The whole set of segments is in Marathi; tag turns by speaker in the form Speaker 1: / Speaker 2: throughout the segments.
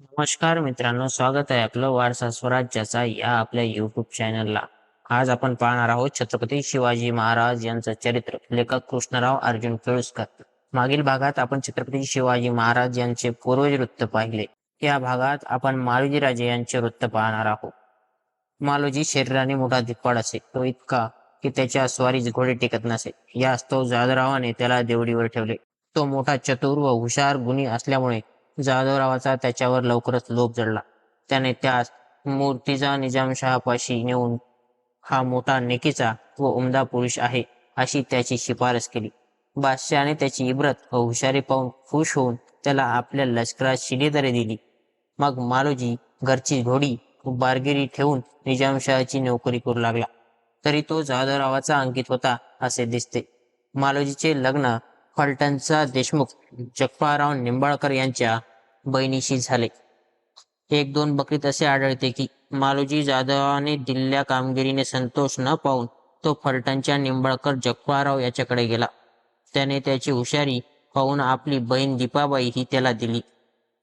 Speaker 1: नमस्कार मित्रांनो स्वागत आहे आपलं वारसा स्वराज्याचा या आपल्या युट्यूब चॅनलला आज आपण पाहणार आहोत छत्रपती शिवाजी महाराज यांचं चरित्र. लेखक कृष्णराव अर्जुन केळुसकर. मागील भागात आपण छत्रपती शिवाजी महाराज यांचे पूर्वज वृत्त पाहिले. या भागात आपण मालोजी राजे यांचे वृत्त पाहणार आहोत. मालोजी शरीराने मोठा धिप्पाड असे. तो इतका की त्याच्या स्वारीच घोडे टिकत नसे. यास्तव जाधवरावाने त्याला देवडीवर ठेवले. तो मोठा चतुर व हुशार गुणी असल्यामुळे जाधवरावाचा त्याच्यावर लवकरच लोभ जडला. त्याने त्यास मूर्तीचा निजामशहापाशी नेऊन हा मोठा नेकीचा व उमदा पुरुष आहे अशी त्याची शिफारस केली. बादशहाने त्याची इब्रत व हुशारी पाहून खुश होऊन त्याला आपल्या लष्करात शिलेदारी दिली. मग मालोजी घरची घोडी बारगिरी ठेवून निजामशहाची नोकरी करू लागला. तरी तो जाधवरावाचा अंकित होता असे दिसते. मालोजीचे लग्न फलटणचा देशमुख जगपाराव निंबाळकर यांच्या बहिणीशी झाले. एक दोन बकरीत असे आढळते की मालोजी जाधवाने दिलेल्या कामगिरीने संतोष न पाहून तो फलटणच्या निंबाळकर जगवाराव याच्याकडे गेला. त्याने त्याची हुशारी पाहून आपली बहीण दीपाबाई ही त्याला दिली.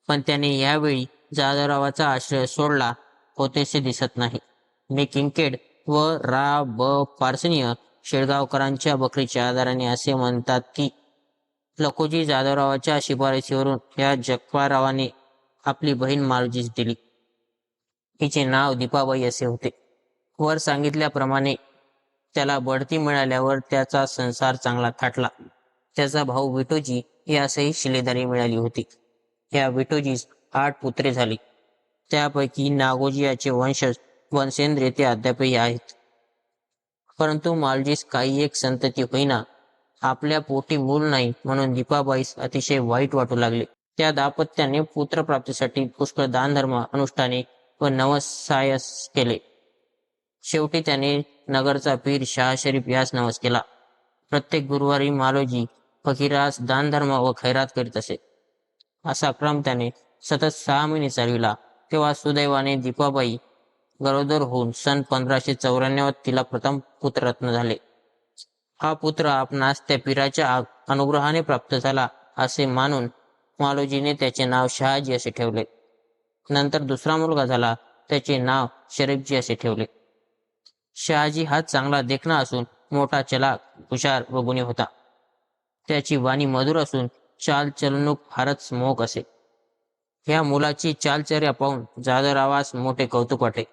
Speaker 1: पण त्याने यावेळी जाधवरावाचा आश्रय सोडला होतेसे दिसत नाही. मी किंकेड व रा ब पार्सनीय शेळगावकरांच्या बकरीच्या आधाराने असे म्हणतात की लखोजी जाधवरावाच्या शिफारसीवरून या जगवारावाने आपली बहीण मालजीस दिली. हिचे नाव दीपाबाई असे होते. वर सांगितल्याप्रमाणे त्याला बढती मिळाल्यावर त्याचा संसार चांगला थाटला. त्याचा भाऊ विटोजी यासही शिलेदारी मिळाली होती. या विटोजीस आठ पुत्रे झाली. त्यापैकी नागोजी याचे वंशज वंशेंद्र येथे अद्यापही आहेत. परंतु मालजीस काही एक संतती होईना आपल्या पोटी मूल नाही म्हणून दीपाबाईस अतिशय वाईट वाटू लागले. त्या दाम्पत्याने पुत्रप्राप्तीसाठी पुष्कळ दानधर्म अनुष्ठाने व नवसायस केले. शेवटी त्याने नगरचा पीर शाह शरीफ यास नवस केला. प्रत्येक गुरुवारी मालोजी फकीरास दानधर्म व खैरात करीत असे. असा क्रम त्याने सतत सहा महिने चालविला. तेव्हा सुदैवाने दीपाबाई गरोदर होऊन सन पंधराशे चौऱ्याण्णव तिला प्रथम पुत्ररत्न झाले. हा पुत्र आपणास त्या पीराच्या अनुग्रहाने प्राप्त झाला असे मानून मालोजीने त्याचे नाव शहाजी असे ठेवले. नंतर दुसरा मुलगा झाला त्याचे नाव शरीफजी असे ठेवले. शहाजी हा चांगला देखणा असून मोठा चलाक हुशार व गुणी होता. त्याची वाणी मधुर असून चाल चलणूक फारच मोहक असे. ह्या मुलाची चालचर्या पाहून जाधवरावास मोठे कौतुक वाटे.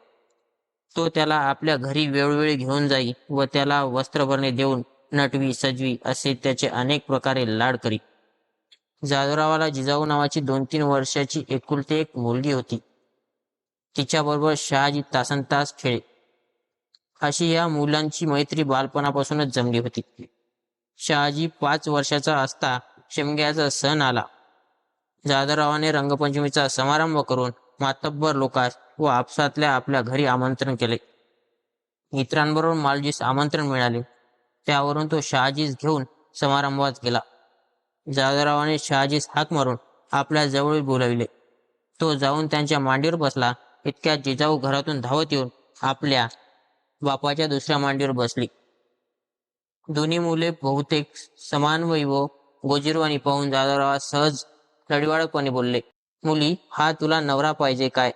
Speaker 1: तो त्याला आपल्या घरी वेळोवेळी घेऊन जाई व त्याला वस्त्रभरणे देऊन नटवी सजवी असे त्याचे अनेक प्रकारे लाड करी जाधवरावाला जिजाऊ नावाची दोन तीन वर्षाची एकुलती एक मुलगी होती. तिच्याबरोबर शहाजी तासन तास खेळे अशी या मुलांची मैत्री बालपणापासूनच जमली होती. शहाजी पाच वर्षाचा असता शिमग्याचा सण आला. जाधवरावाने रंगपंचमीचा समारंभ करून मातब्बर लोकास व आपसातल्या आपल्या घरी आमंत्रण केले. मित्रांबरोबर मालजीस आमंत्रण मिळाले. त्यावरून तो शहाजीस घेऊन समारंभात गेला. जाधवरावाने शहाजीस हाक मारून आपल्या जवळ बोलाविले. तो जाऊन त्यांच्या मांडीवर बसला. इतक्या जिजाऊ घरातून धावत येऊन आपल्या बापाच्या दुसऱ्या मांडीवर बसली. दोन्ही मुले बहुतेक समान वय व गोजीरवाणी पाहून जाधवराव सहज लढीवाळपणे बोलले मुली हा तुला नवरा पाहिजे काय?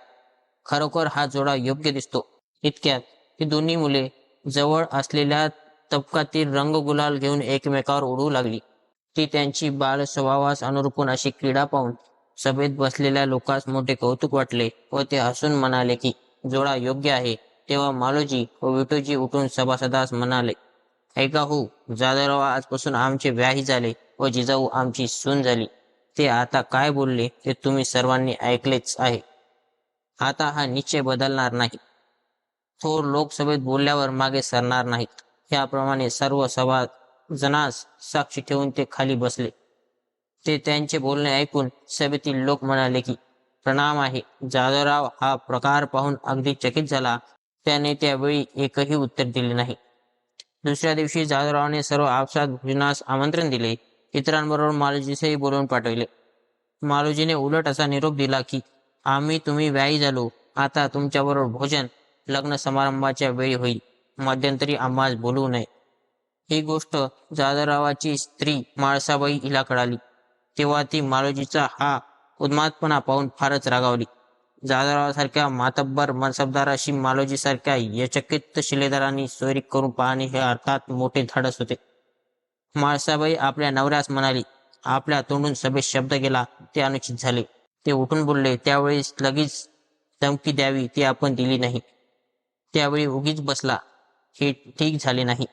Speaker 1: खरोखर हा जोडा योग्य दिसतो. इतक्यात ही दोन्ही मुले जवळ असलेल्या तबकातील रंग गुलाल घेऊन एकमेकावर उडू लागली. ती त्यांची बाल स्वभावास अनुरूपून अशी क्रीडा पाहून सभेत बसलेल्या लोकांस मोठे कौतुक वाटले व ते हसून म्हणाले की जोडा योग्य आहे. तेव्हा मालोजी व विटोजी उठून सभासदास म्हणाले ऐका हो जाधवराव आजपासून आमचे व्याही झाले व जिजाऊ आमची सून झाली. ते आता काय बोलले ते तुम्ही सर्वांनी ऐकलेच आहे. आता हा निश्चय बदलणार नाही. थोर लोकसभेत बोलल्यावर मागे सरणार नाहीत. याप्रमाणे सर्व सभा जनास साक्षी ठेवून ते खाली बसले. ते त्यांचे बोलणे ऐकून सभेतील लोक म्हणाले की प्रणाम आहे. जाधवराव हा प्रकार पाहून अगदी चकित झाला. त्याने त्यावेळी एकही उत्तर दिले नाही. दुसऱ्या दिवशी जाधवरावने सर्व आपसात भोजनास आमंत्रण दिले. इतरांबरोबर मालोजीसही बोलवून पाठविले. मालोजीने उलट असा निरोप दिला की आम्ही तुम्ही व्यायी झालो. आता तुमच्याबरोबर भोजन लग्न समारंभाच्या वेळी होईल. मध्यंतरी आम्हास बोलू नये. ही गोष्ट जाधवरावाची स्त्री माळसाबाई हिला कळाली. तेव्हा ती मालोजीचा हा उन्मादपणा पाहून फारच रागावली. जाधवरावासारख्या मातब्बर मनसबदाराशी मालोजीसारख्या यचकित शिलेदारांनी सोयरी करून पाहणे हे अर्थात मोठे धाडस होते. माळसाबाई आपल्या नवऱ्यास म्हणाली आपल्या तोंडून सभेत शब्द गेला ते अनुचित झाले. ते उठून बोलले त्यावेळेस लगेच धमकी द्यावी ती आपण दिली नाही. त्यावेळी उगीच बसला. हे ठीक झाले नाही.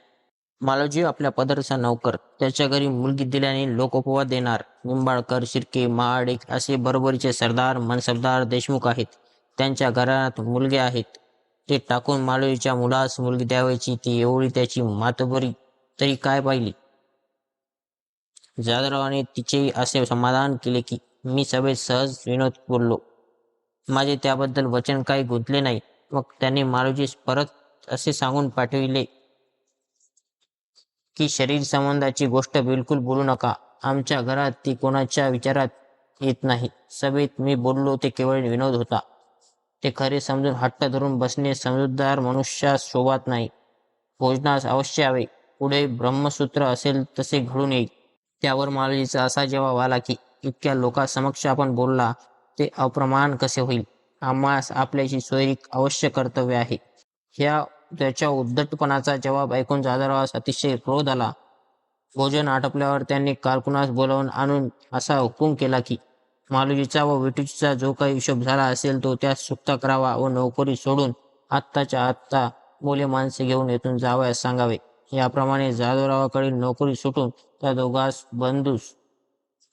Speaker 1: मालोजी आपल्या पदरचा नौकर. त्याच्या घरी मुलगी दिल्याने लोक उपवाद देणार. निंबाळकर शिर्के महाडिक असे बरोबरीचे सरदार मनसबदार देशमुख आहेत. त्यांच्या घरात मुलगे आहेत. ते टाकून मालोजीच्या मुलास मुलगी द्यावायची ती एवढी त्याची मातबरी. तरी काय पाहिली? जाधवरावाने तिचे असे समाधान केले की मी सभेत सहज विनोद बोललो. माझे त्याबद्दल वचन काही गुंतले नाही. मग त्यांनी मालोजीस परत असे सांगून पाठविले की शरीर संबंधाची गोष्ट बिलकुल बोलू नका. आमच्या घरात ती कोणाच्या विचारात येत नाही. सभेत मी बोललो ते केवळ विनोद होता. ते खरे समजून हट्ट धरून बसणे समजूतदार मनुष्यास शोभात नाही. भोजनास अवश्य यावे. पुढे ब्रह्मसूत्र असेल तसे घडून येईल. त्यावर मालजीचा असा जवाब आला की इतक्या लोकांसमक्ष आपण बोलला ते अप्रमाण कसे होईल? आम्हास आपल्याची सोयरीक अवश्य कर्तव्य आहे. ह्या त्याच्या उद्धटपणाचा जवाब ऐकून जाधवरावास अतिशय क्रोध आला. भोजन आटपल्यावर त्यांनी कारकुनास बोलावून आणून असा हुकूम केला की मालुजीचा व विटूजीचा जो काही हिशोब झाला असेल तो त्यास सुप्ता करावा व नोकरी सोडून आत्ताच्या आत्ता बोले माणसे घेऊन येथून जावयास सांगावे. याप्रमाणे जाधवरावाकडील नोकरी सुटून त्या दोघास बंधूस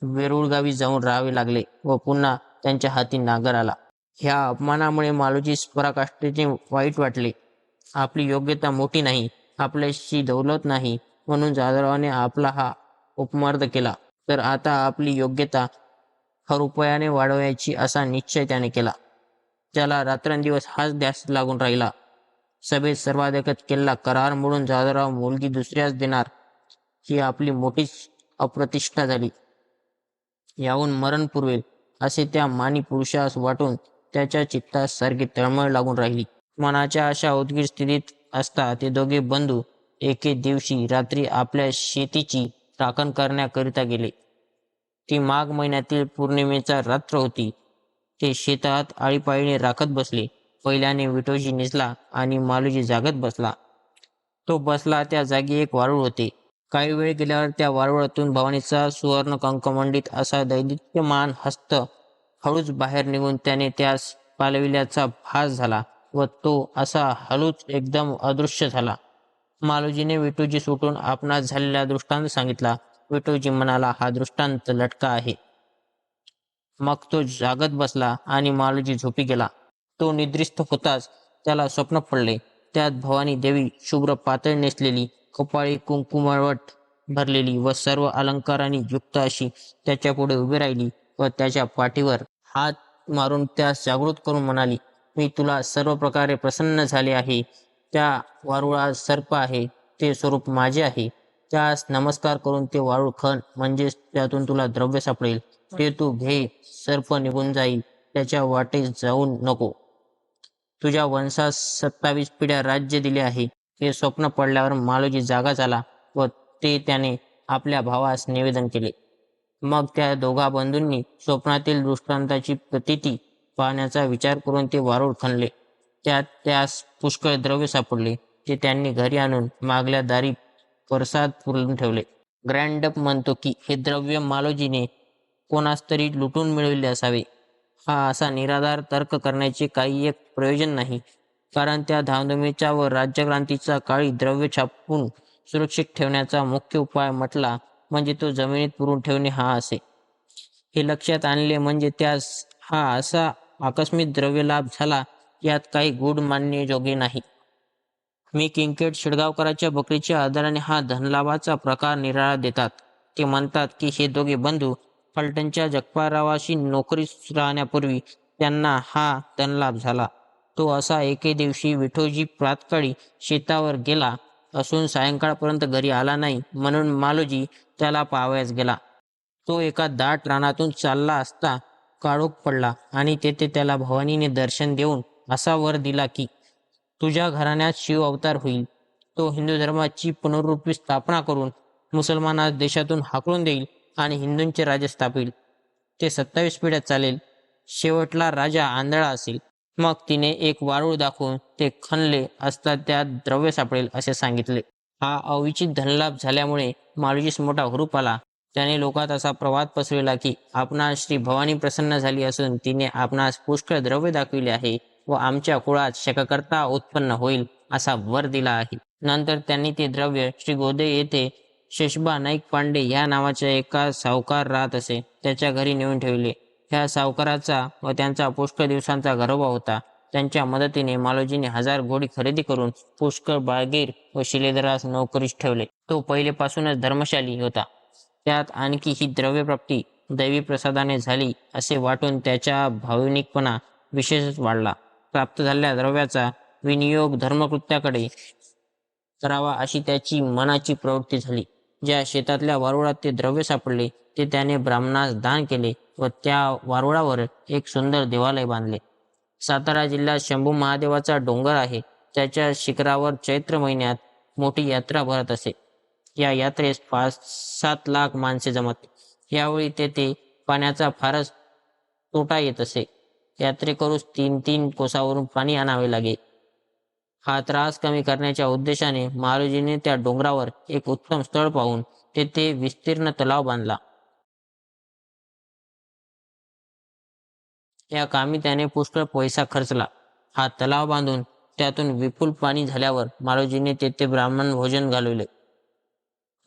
Speaker 1: वेरूळ गावी जाऊन राहावे लागले व पुन्हा त्यांच्या हाती नागर आला. ह्या अपमानामुळे मालोजीस पराकाष्ठेचे वाईट वाटले. आपली योग्यता मोठी नाही आपल्याशी दौलत नाही म्हणून जाधवरावाने आपला हा उपमार्द केला. तर आता आपली योग्यता रुपयाने वाढवायची असा निश्चय त्याने केला. त्याला रात्रंदिवस हाच ध्यास लागून राहिला. सभेत सर्वाधिकत केलेला करार मोडून जाधवराव मुलगी दुसऱ्याच देणार ही आपली मोठीच अप्रतिष्ठा झाली. याहून मरण पुरवेल असे त्या मानी पुरुषास वाटून त्याच्या चित्तास सारखी तळमळ लागून राहिली. मनाच्या अशा उद्गीर स्थितीत असता ते दोघे बंधू एके दिवशी रात्री आपल्या शेतीची राखण करण्याकरिता गेले. ती माघ महिन्यातील पौर्णिमेचा रात्र होती. ते शेतात आळीपाळीने राखत बसले. पहिल्याने विटोजी निसला आणि मालूजी जागत बसला. तो बसला त्या जागी एक वारूळ होते. काही वेळ गेल्यावर त्या वारुळातून भवानीचा सुवर्ण कंकमंडित असा दैदित्यमान हस्त हळूच बाहेर निघून त्याने त्यास पालविल्याचा भास झाला. व तो असा हळूच एकदम अदृश्य झाला. मालोजीने विटूजी सुटून आपणास झालेला दृष्टांत सांगितला. विटूजी म्हणाला हा दृष्टांत लटका आहे. मग तो जागत बसला आणि मालोजी झोपी गेला. तो निद्रिस्त होताच त्याला स्वप्न पडले. त्यात भवानी देवी शुभ्र पातळ नेसलेली कपाळी कुंकुमळवट भरलेली व सर्व अलंकारांनी युक्त अशी त्याच्या पुढे उभी राहिली व त्याच्या पाठीवर हात मारून त्यास जागृत करून म्हणाली मी तुला सर्व प्रकारे प्रसन्न झाले आहे. त्या वारुळात सर्प आहे ते स्वरूप माझे आहे. त्यास नमस्कार करून ते वाळू खण म्हणजेच त्यातून तुला द्रव्य सापडेल. ते तू घे सर्प निघून जाईल त्याच्या वाटेस जाऊन नको. तुझ्या वंशास सत्तावीस पिढ्या राज्य दिले आहे. हे स्वप्न पडल्यावर मालोजी जागा झाला व ते त्याने आपल्या भावास निवेदन केले. मग त्या दोघा बंधूंनी स्वप्नातील दृष्टांताची प्रतिती पाहण्याचा विचार करून ते वारूळ खणले. त्यात त्यास पुष्कळ द्रव्य सापडले ते त्यांनी घरी आणून मागल्या दारी परसाद पुरून ठेवले. ग्रँडअप म्हणतो की हे द्रव्य मालोजीने कोणास तरी लुटून मिळविले असावे. हा असा निराधार तर्क करण्याचे काही एक प्रयोजन नाही कारण त्या धामधुमीचा व राज्यक्रांतीचा काळी द्रव्य छापून सुरक्षित ठेवण्याचा मुख्य उपाय म्हटला म्हणजे तो जमिनीत पुरून ठेवणे हा असे. हे लक्षात आणले म्हणजे त्यास हा असा आकस्मिक द्रव्य लाभ झाला यात काही गूढ मान्यजोगी नाही. मी किंकेट शिडगावकरांच्या बकरीच्या आधाराने हा धनलाभाचा प्रकार निराळा देतात. ते म्हणतात की हे दोघे बंधू फलटणच्या जगपारावाशी नोकरीस राहण्यापूर्वी त्यांना हा धनलाभ झाला. तो असा एके दिवशी विठोजी प्रातकाळी शेतावर गेला असून सायंकाळपर्यंत घरी आला नाही म्हणून मालोजी त्याला पावयास गेला. तो एका दाट रानातून चालला असता काळोख पडला आणि तेथे त्याला भवानीने दर्शन देऊन असा वर दिला की तुझ्या घराण्यात शिव अवतार होईल. तो हिंदू धर्माची पुनरुपी स्थापना करून मुसलमानास देशातून हाकलून देईल आणि हिंदूंचे राज्य स्थापील. ते सत्तावीस पिढ्यात चालेल. शेवटला राजा आंधळा असेल. मग तिने एक वारूळ दाखवून ते खणले असता त्यात द्रव्य सापडेल असे सांगितले. हा अविचित धनलाभ झाल्यामुळे माळुजीस मोठा हुरूप आला. त्याने लोकात असा प्रवाद पसरविला की आपणास श्री भवानी प्रसन्न झाली असून तिने आपणास पुष्कळ द्रव्य दाखविले आहे व आमच्या कुळात शककर्ता उत्पन्न होईल असा वर दिला आहे. नंतर त्यांनी ते द्रव्य श्री गोदे येथे शेषबा नाईक पांडे या नावाच्या एका सावकार राहत असे त्याच्या घरी नेऊन ठेवले. ह्या सावकाराचा व त्यांचा पुष्कळ दिवसांचा घरोबा होता. त्यांच्या मदतीने मालोजीने हजार घोडी खरेदी करून पुष्कळ बागीर व शिलेदारास नोकरीस ठेवले. तो पहिलेपासूनच धर्मशाली होता. त्यात आणखी ही द्रव्यप्राप्ती दैवी प्रसादाने झाली असे वाटून त्याच्या भावनिकपणा विशेषच वाढला. प्राप्त झालेल्या द्रव्याचा विनियोग धर्मकृत्याकडे करावा अशी त्याची मनाची प्रवृत्ती झाली. ज्या शेतातल्या वारुळात ते द्रव्य सापडले ते त्याने ब्राह्मणास दान केले व त्या वारुळावर एक सुंदर देवालय बांधले. सातारा जिल्ह्यात शंभू महादेवाचा डोंगर आहे. त्याच्या शिखरावर चैत्र महिन्यात मोठी यात्रा भरत असे. या यात्रेस पाच सात लाख माणसे जमत. यावेळी तेथे पाण्याचा फारच तोटा येत असे. यात्रेकरूस तीन तीन कोसावरून पाणी आणावे लागे. हा त्रास कमी करण्याच्या उद्देशाने मारुजीने त्या डोंगरावर एक उत्तम स्थळ पाहून तेथे विस्तीर्ण तलाव बांधला. या कामी त्याने पुष्कळ पैसा खर्चला. हा तलाव बांधून त्यातून विपुल पाणी झाल्यावर मारुजीने तेथे ब्राह्मण भोजन घालवले.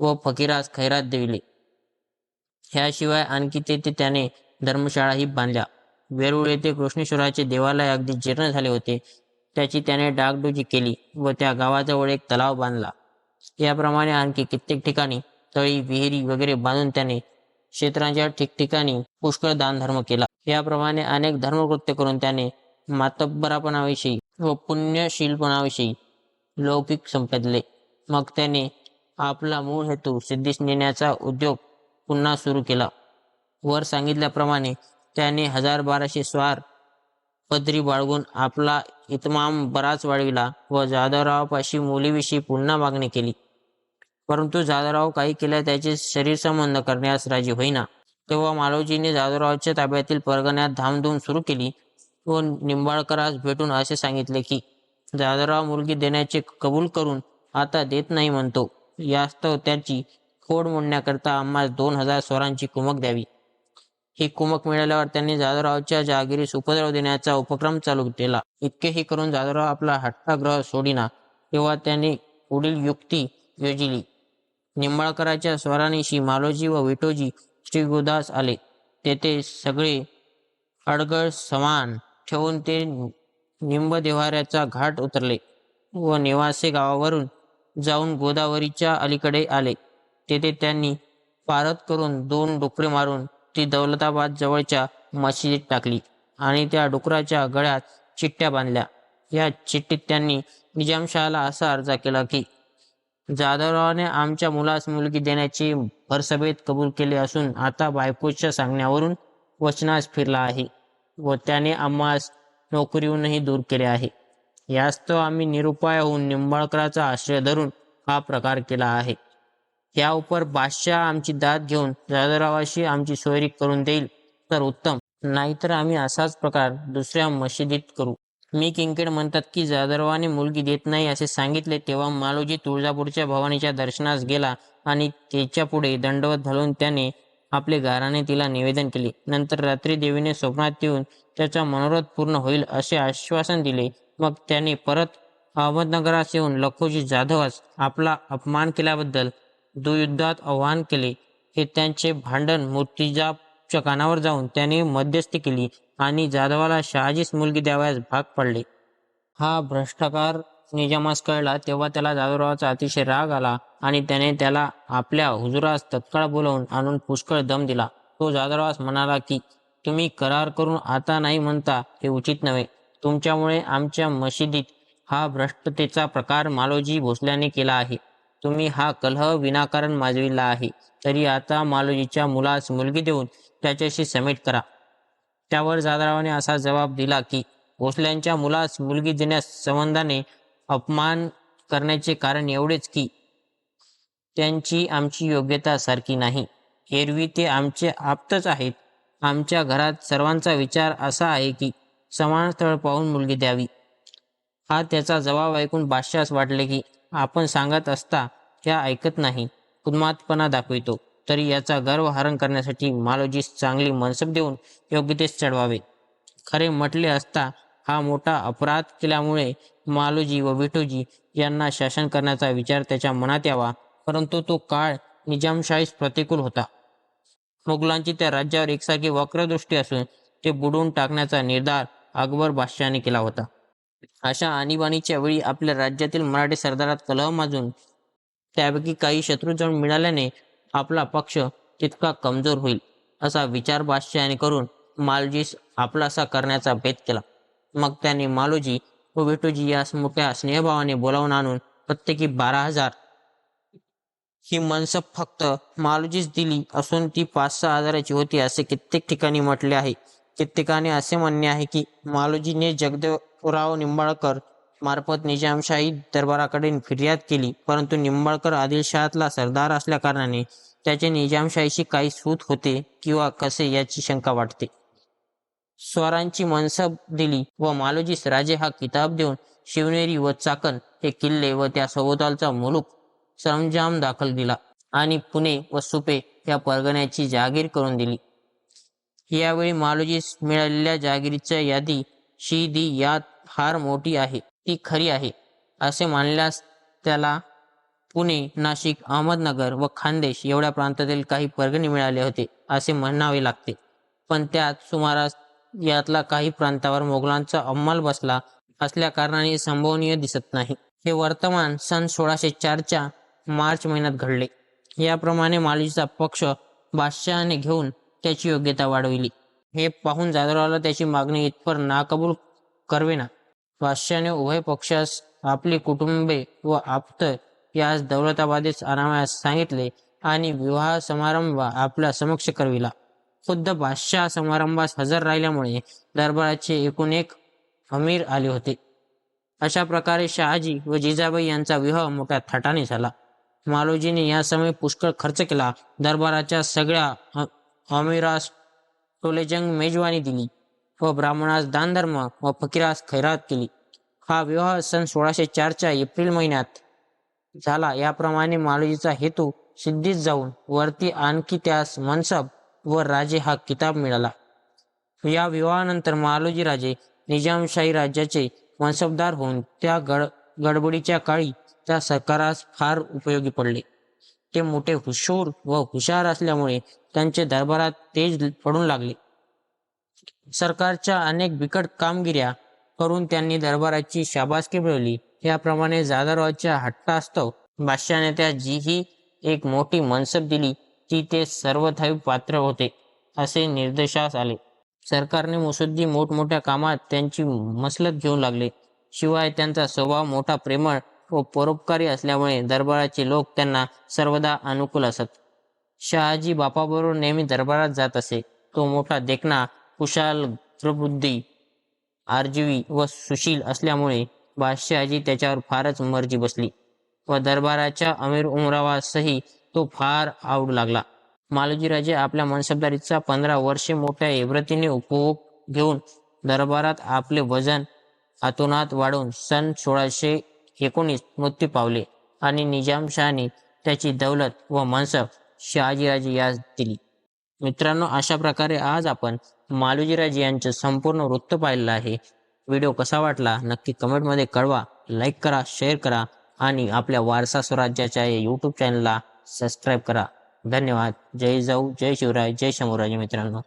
Speaker 1: व फकीरास खैरात देविले. ह्याशिवाय आणखी तेथे त्याने धर्मशाळाही बांधल्या. वेरूळ येथे कृष्णेश्वराचे देवालय अगदी जीर्ण झाले होते. त्याची त्याने डागडुजी केली व त्या गावाजवळ एक तलाव बांधला. याप्रमाणे आणखी कित्येक ठिकाणी तळी विहिरी वगैरे बांधून त्याने क्षेत्रांच्या ठिकठिकाणी पुष्कळ दानधर्म केला. याप्रमाणे अनेक धर्मकृत्य करून त्याने मातब्बरापणाविषयी व पुण्यशीलपणाविषयी लौकिक संपदले मग त्याने आपला मूळ हेतू सिद्धीस नेण्याचा उद्योग पुन्हा सुरू केला. वर सांगितल्याप्रमाणे त्याने हजार बाराशे स्वार पदरी बाळगून आपला इतमाम बराच वाढविला व जाधवरावापाशी मुलीविषयी पुन्हा मागणी केली. परंतु जाधवराव काही केल्या त्याचे शरीर संबंध करण्यास राजी होईना. तेव्हा मालोजीने जाधवरावच्या ताब्यातील परगण्यात धामधूम सुरू केली व निंबाळकरास भेटून असे सांगितले की जाधवराव मुलगी देण्याचे कबूल करून आता देत नाही म्हणतो. यास्तव त्याची खोड मोडण्याकरता आम्हाला दोन हजार स्वरांची कुमक द्यावी. ही कुमक मिळाल्यावर त्यांनी जाधवरावच्या जहागिरीस उपद्रव देण्याचा उपक्रम चालू केला. इतकेही करून जाधवराव आपला हट्टाग्रह सोडिना तेव्हा त्यांनी पुढील युक्ती योजिली. निंबाळकराच्या स्वरानिशी मालोजी व विटोजी श्रीगोदास आले. तेथे सगळे अडगळ समान ठेवून ते निंबदेवाऱ्याचा घाट उतरले व निवासे गावावरून जाऊन गोदावरीच्या अलीकडे आले. तेथे त्यांनी पारत करून दोन डुकरे मारून ती दौलताबाद जवळच्या मशिदीत टाकली आणि त्या डुकराच्या गळ्यात चिठ्ठ्या बांधल्या. या चिठ्ठीत त्यांनी निजामशहाला असा अर्ज केला की जाधवरावाने आमच्या मुलास मुलगी देण्याची भरसभेत कबूल केले असून आता बायकोच्या सांगण्यावरून वचनास फिरला आहे व त्याने आम्हास नोकरीहूनही दूर केले आहे. यास्तव आम्ही निरुपाय होऊन निंबाळकराचा आश्रय धरून हा प्रकार केला आहे. या उपर बादशाह आमची दाद घेऊन जाधवरावाशी आमची सोयरी करून देईल तर उत्तम. नाहीतर आम्ही असाच प्रकार दुसऱ्या मशिदीत करू. मी किंकेड म्हणतात की जाधवरावाने मुलगी देत नाही असे सांगितले तेव्हा मालोजी तुळजापूरच्या भवानीच्या दर्शनास गेला आणि त्याच्या पुढे दंडवत घालून त्याने आपले गाराने तिला निवेदन केले. नंतर रात्री देवीने स्वप्नात येऊन त्याचा मनोरथ पूर्ण होईल असे आश्वासन दिले. मग त्याने परत अहमदनगरास येऊन लखोजी जाधवास आपला अपमान केल्याबद्दल दुयुद्धात आव्हान केले. हे त्यांचे भांडण मूर्तिजाच्या कानावर जाऊन त्याने मध्यस्थी केली आणि जाधवाला शहाजीस मुलगी द्यावयास भाग पडले. हा भ्रष्टाकार निजामास कळला तेव्हा त्याला जाधवरावाचा अतिशय राग आला आणि त्याने त्याला आपल्या हुजुरास तत्काळ बोलावून आणून पुष्कळ दम दिला. तो जाधवरावास म्हणाला की तुम्ही करार करून आता नाही म्हणता हे उचित नव्हे. तुमच्यामुळे आमच्या मशिदीत हा भ्रष्टतेचा प्रकार मालोजी भोसल्याने केला आहे. तुम्ही हा कलह विनाकारण माजविला आहे. तरी आता मालोजीच्या मुलास मुलगी देऊन त्याच्याशी समेट करा. त्यावर जाधवरावाने असा जबाब दिला की भोसल्यांच्या मुलास मुलगी देण्यास संबंधाने अपमान करण्याचे कारण एवढेच की त्यांची आमची योग्यता सारखी नाही. एरवी ते आमचे आप्तच आहेत. आमच्या घरात सर्वांचा विचार असा आहे की समान स्थळ पाहून मुलगी द्यावी. हा त्याचा जबाब ऐकून बादशास वाटले की आपण सांगत असता त्या ऐकत नाही. उन्मादपणा दाखवितो. तरी याचा गर्व हरण करण्यासाठी मालोजीस चांगली मनसब देऊन योग्य तेच चढवावे. खरे म्हटले असता हा मोठा अपराध केल्यामुळे मालोजी व विठोजी यांना शासन करण्याचा विचार त्याच्या मनात यावा. परंतु तो काळ निजामशाहीस प्रतिकूल होता. मुघलांची त्या राज्यावर एकसारखी वक्रदृष्टी असून ते बुडवून टाकण्याचा निर्धार अकबर बादशहाने केला होता. अशा आणीबाणीच्या वेळी आपल्या राज्यातील मराठी सरदारात कलह माजून त्यापैकी काही शत्रूजण मिळाल्याने आपला पक्ष तितका कमजोर होईल असा विचार बादशहाने करून मालजीस आपलासा करण्याचा भेद केला. मग त्याने मालोजी व विठोजी यास मोठ्या स्नेहभावाने बोलावून आणून प्रत्येकी बारा हजार ही मनसब फक्त मालोजीस दिली असून ती पाच सहा हजाराची होती असे कित्येक ठिकाणी म्हटले आहे. कित्येकाने असे म्हणणे आहे की मालोजीने जगदेवराव निंबाळकर मार्फत निजामशाही दरबाराकडे फिर्याद केली. परंतु निंबाळकर आदिलशहातला सरदार असल्या कारणाने त्याचे निजामशाहीशी काही सूत होते किंवा कसे याची शंका वाटते. स्वरांची मनसब दिली व मालोजीस राजे हा किताब देऊन शिवनेरी व चाकण हे किल्ले व त्या सभोवतालचा मुलूक सरंजाम दाखल दिला आणि पुणे व सुपे या परगण्याची जागीर करून दिली. यावेळी मालोजीस मिळालेल्या जागिरीच्या यादी शी दी यात फार मोठी आहे. ती खरी आहे असे मानल्यास त्याला पुणे नाशिक अहमदनगर व खानदेश एवढ्या प्रांतातील काही परगणी मिळाले होते असे म्हणावे लागते. पण त्यात सुमारास यातला काही प्रांतावर मोगलांचा अंमल बसला असल्या कारणाने संभवनीय दिसत नाही. हे वर्तमान सन सोळाशे चारच्या मार्च महिन्यात घडले. याप्रमाणे मालीचा पक्ष बादशहाने घेऊन त्याची योग्यता वाढविली. हे पाहून जाधवरावला त्याची मागणी इतपर नाकबूल करवेना. बादशहाने उभय पक्षास आपली कुटुंबे व आप्त यास दौलताबादेस आणावयास सांगितले आणि विवाह समारंभ आपल्या समक्ष करविला. खुद्द बादशाह समारंभास हजर राहिल्यामुळे दरबाराचे एकूण एक अमीर आले होते. अशा प्रकारे शहाजी व जिजाबाई यांचा विवाह मोठ्या थाटाने झाला. मालोजीने या समय पुष्कळ खर्च केला. दरबाराच्या सगळ्या अ- टोलेजंग मेजवानी दिली व ब्राह्मणास दानधर्म व फकीरास खैरात केली. हा विवाह सन सोळाशे चारच्या एप्रिल महिन्यात झाला. याप्रमाणे मालोजीचा हेतू सिद्धीत जाऊन वरती आणखी त्यास मनसब व राजे हा किताब मिळाला. या विवाहानंतर मालोजी राजे निजामशाही राज्याचे मनसबदार होऊन त्या गड गडबडीच्या काळी त्या सरकारास फार उपयोगी पडले. ते मोठे हुशूर व हुशार असल्यामुळे त्यांचे दरबारात तेज पडून लागले. सरकारच्या अनेक बिकट कामगिऱ्या करून त्यांनी दरबाराची शाबासकी मिळवली. याप्रमाणे जाधवरावाच्या हट्टास्तव बादशाने त्या जी ही एक मोठी मनसब दिली ती ते सर्वथाई पात्र होते असे निर्देशास आले. सरकारने मुसुद्दी मोठमोठ्या कामात त्यांची मसलत घेऊ लागले. शिवाय त्यांचा स्वभाव मोठा प्रेमळ व परोपकारी असल्यामुळे दरबाराचे लोक त्यांना सर्वदा अनुकूल असत. शहाजी बापाबरोबर नेहमी दरबारात जात असे. तो मोठा देखणा कुशाल प्रबुद्धी आर्जवी व सुशील असल्यामुळे बादशहाजी त्याच्यावर फारच मर्जी बसली व दरबाराच्या अमीर उमरावासही तो फार आवडू लागला. मालोजीराजे आपल्या मनसबदारीचा पंधरा वर्षे मोठ्या इब्रतीने उपभोग घेऊन दरबारात आपले वजन हातोनात वाढवून सन सोळाशे एकोणीस मृत्यू पावले आणि निजामशहाने त्याची दौलत व मनसब शहाजीराजे यास दिली. मित्रांनो अशा प्रकारे आज आपण मालोजीराजे यांचं संपूर्ण वृत्त पाहिलं आहे. व्हिडिओ कसा वाटला नक्की कमेंटमध्ये कळवा. लाईक करा शेअर करा आणि आपल्या वारसा स्वराज्याच्या यूट्यूब चॅनलला सबस्क्राईब करा. धन्यवाद. जय जाऊ जय शिवराय जय शंभूराजे मित्रांनो.